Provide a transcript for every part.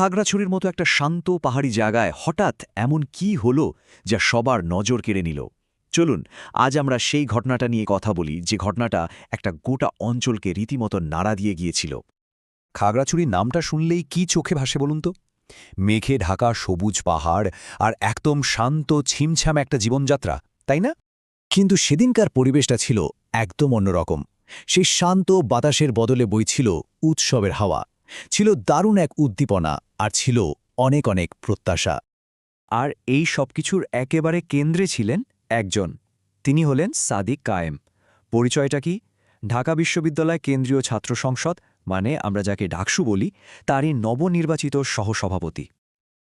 খাগড়াছড়ির মতো একটা শান্ত পাহাড়ি জায়গায় হঠাৎ এমন কি হলো যা সবার নজর কেড়ে নিল? চলুন, আজ আমরা সেই ঘটনাটা নিয়ে কথা বলি, যে ঘটনাটা একটা গোটা অঞ্চলকে রীতিমতো নাড়া দিয়ে গিয়েছিল। খাগড়াছড়ির নামটা শুনলেই কি চোখে ভাসে বলুন তো? মেঘে ঢাকা সবুজ পাহাড় আর একদম শান্ত, ছিমছাম একটা জীবনযাত্রা, তাই না? কিন্তু সেদিনকার পরিবেশটা ছিল একদম অন্যরকম। সেই শান্ত বাতাসের বদলে বইছিল উৎসবের হাওয়া। ছিল দারুণ এক উদ্দীপনা আর ছিল অনেক অনেক প্রত্যাশা। আর এই সবকিছুর একেবারে কেন্দ্রে ছিলেন একজন। তিনি হলেন সাদিক কায়েম। পরিচয়টা কি? ঢাকা বিশ্ববিদ্যালয় কেন্দ্রীয় ছাত্র সংসদ মানে আমরা যাকে ডাকসু বলি, তারই নবনির্বাচিত সহসভাপতি।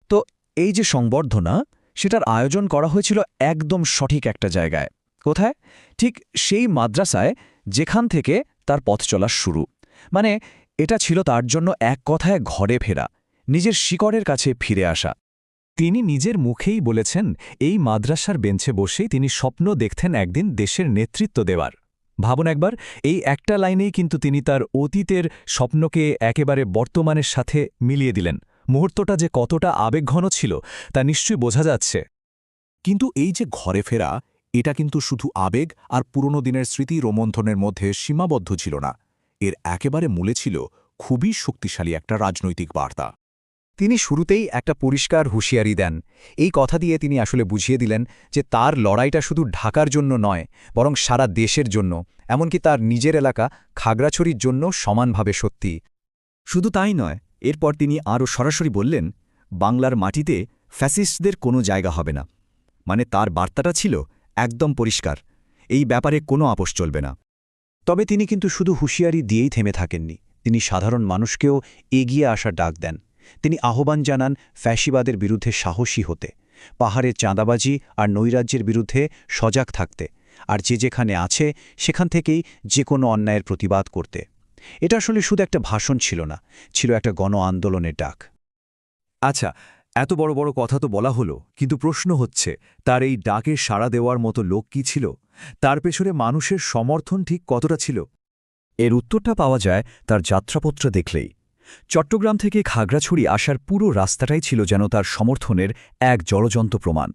তো এই যে সংবর্ধনা, সেটার আয়োজন করা হয়েছিল একদম সঠিক একটা জায়গায়। কোথায়? ঠিক সেই মাদ্রাসায়, যেখান থেকে তার পথ চলা শুরু। মানে এটা ছিল তার জন্য এক কথায় ঘরে ফেরা, নিজের শিকড়ের কাছে ফিরে আসা। তিনি নিজের মুখেই বলেছেন, এই মাদ্রাসার বেঞ্চে বসেই তিনি স্বপ্ন দেখতেন একদিন দেশের নেতৃত্ব দেওয়ার। ভাবুন একবার, এই একটা লাইনেই কিন্তু তিনি তার অতীতের স্বপ্নকে একেবারে বর্তমানের সাথে মিলিয়ে দিলেন। মুহূর্তটা যে কতটা আবেগঘন ছিল, তা নিশ্চয়ই বোঝা যাচ্ছে। কিন্তু এই যে ঘরে ফেরা, এটা কিন্তু শুধু আবেগ আর পুরনো দিনের স্মৃতি রোমন্থনের মধ্যে সীমাবদ্ধ ছিল না। এর একেবারে মূলে ছিল খুবই শক্তিশালী একটা রাজনৈতিক বার্তা। তিনি শুরুতেই একটা পরিষ্কার হুঁশিয়ারি দেন। এই কথা দিয়ে তিনি আসলে বুঝিয়ে দিলেন যে তার লড়াইটা শুধু ঢাকার জন্য নয়, বরং সারা দেশের জন্য, এমনকি তার নিজের এলাকা খাগড়াছড়ির জন্য সমানভাবে সত্যি। শুধু তাই নয়, এরপর তিনি আরও সরাসরি বললেন, বাংলার মাটিতে ফ্যাসিস্টদের কোনো জায়গা হবে না। মানে তার বার্তাটা ছিল একদম পরিষ্কার। এই ব্যাপারে কোনো আপোষ চলবে না। তবে তিনি কিন্তু শুধু হুঁশিয়ারি দিয়েই থেমে থাকেননি। তিনি সাধারণ মানুষকেও এগিয়ে আসার ডাক দেন। তিনি আহ্বান জানান ফ্যাসিবাদের বিরুদ্ধে সাহসী হতে পাহাড়ের চাঁদাবাজি আর নৈরাজ্যের বিরুদ্ধে সজাগ থাকতে, আর যে যেখানে আছে সেখান থেকেই যে কোনো অন্যায়ের প্রতিবাদ করতে। এটা আসলে শুধু একটা ভাষণ ছিল না, ছিল একটা গণ আন্দোলনের ডাক। আচ্ছা এত বড় বড় কথা তো বলা হলো, কিন্তু প্রশ্ন হচ্ছে, তার এই ডাকে সাড়া দেওয়ার মতো লোক কি ছিল? তার পেছনে মানুষের সমর্থন ঠিক কতটা ছিল? এর উত্তরটা পাওয়া যায় তার যাত্রাপত্র দেখলেই। চট্টগ্রাম থেকে খাগড়াছড়ি আসার পুরো রাস্তাটাই ছিল যেন তার সমর্থনের এক জলজন্ত প্রমাণ।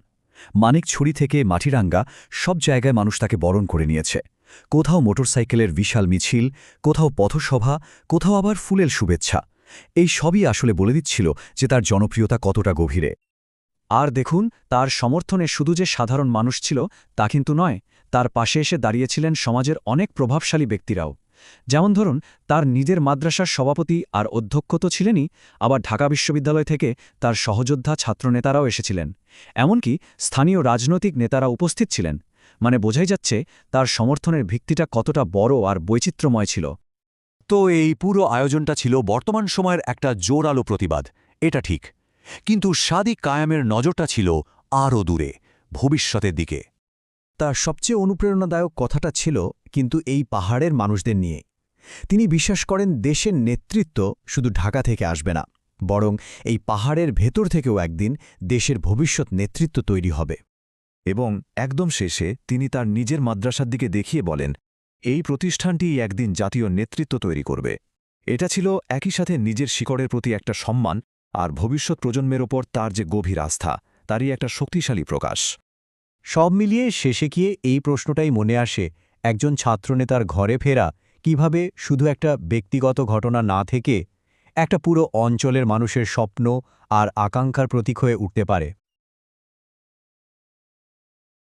মানিকছড়ি থেকে মাটিরাঙ্গা সব জায়গায় মানুষ তাকে বরণ করে নিয়েছে। কোথাও মোটরসাইকেলের বিশাল মিছিল, কোথাও পথসভা, কোথাও আবার ফুলেল শুভেচ্ছা। এই সবই আসলে বলে দিচ্ছিল যে তার জনপ্রিয়তা কতটা গভীরে। আর দেখুন, তার সমর্থনে শুধু যে সাধারণ মানুষ ছিল তা কিন্তু নয়, তার পাশে এসে দাঁড়িয়েছিলেন সমাজের অনেক প্রভাবশালী ব্যক্তিরাও। যেমন ধরুন, তার নিজের মাদ্রাসার সভাপতি আর অধ্যক্ষ তো ছিলেনই, আবার ঢাকা বিশ্ববিদ্যালয় থেকে তার সহযোদ্ধা ছাত্রনেতারাও এসেছিলেন। এমনকি স্থানীয় রাজনৈতিক নেতারা উপস্থিত ছিলেন। মানে বোঝাই যাচ্ছে, তার সমর্থনের ভিত্তিটা কতটা বড় আর বৈচিত্র্যময় ছিল। তো এই পুরো আয়োজনটা ছিল বর্তমান সময়ের একটা জোরালো প্রতিবাদ, এটা ঠিক। কিন্তু সাদিক কায়ামের নজরটা ছিল আরও দূরে, ভবিষ্যতের দিকে। তার সবচেয়ে অনুপ্রেরণাদায়ক কথাটা ছিল কিন্তু এই পাহাড়ের মানুষদের নিয়ে। তিনি বিশ্বাস করেন দেশের নেতৃত্ব শুধু ঢাকা থেকে আসবে না, বরং এই পাহাড়ের ভেতর থেকেও একদিন দেশের ভবিষ্যৎ নেতৃত্ব তৈরি হবে। এবং একদম শেষে তিনি তার নিজের মাদ্রাসার দিকে দেখিয়ে বলেন এই প্রতিষ্ঠানটি একদিন জাতীয় নেতৃত্ব তৈরি করবে। এটা ছিল একই সাথে নিজের শিকড়ের প্রতি একটা সম্মান আর ভবিষ্যৎ প্রজন্মের ওপর তার যে গভীর আস্থা, তারই একটা শক্তিশালী প্রকাশ। সব মিলিয়ে শেষে গিয়ে এই প্রশ্নটাই মনে আসে, একজন ছাত্রনেতার ঘরে ফেরা কীভাবে শুধু একটা ব্যক্তিগত ঘটনা না থেকে একটা পুরো অঞ্চলের মানুষের স্বপ্ন আর আকাঙ্ক্ষার প্রতীক হয়ে উঠতে পারে।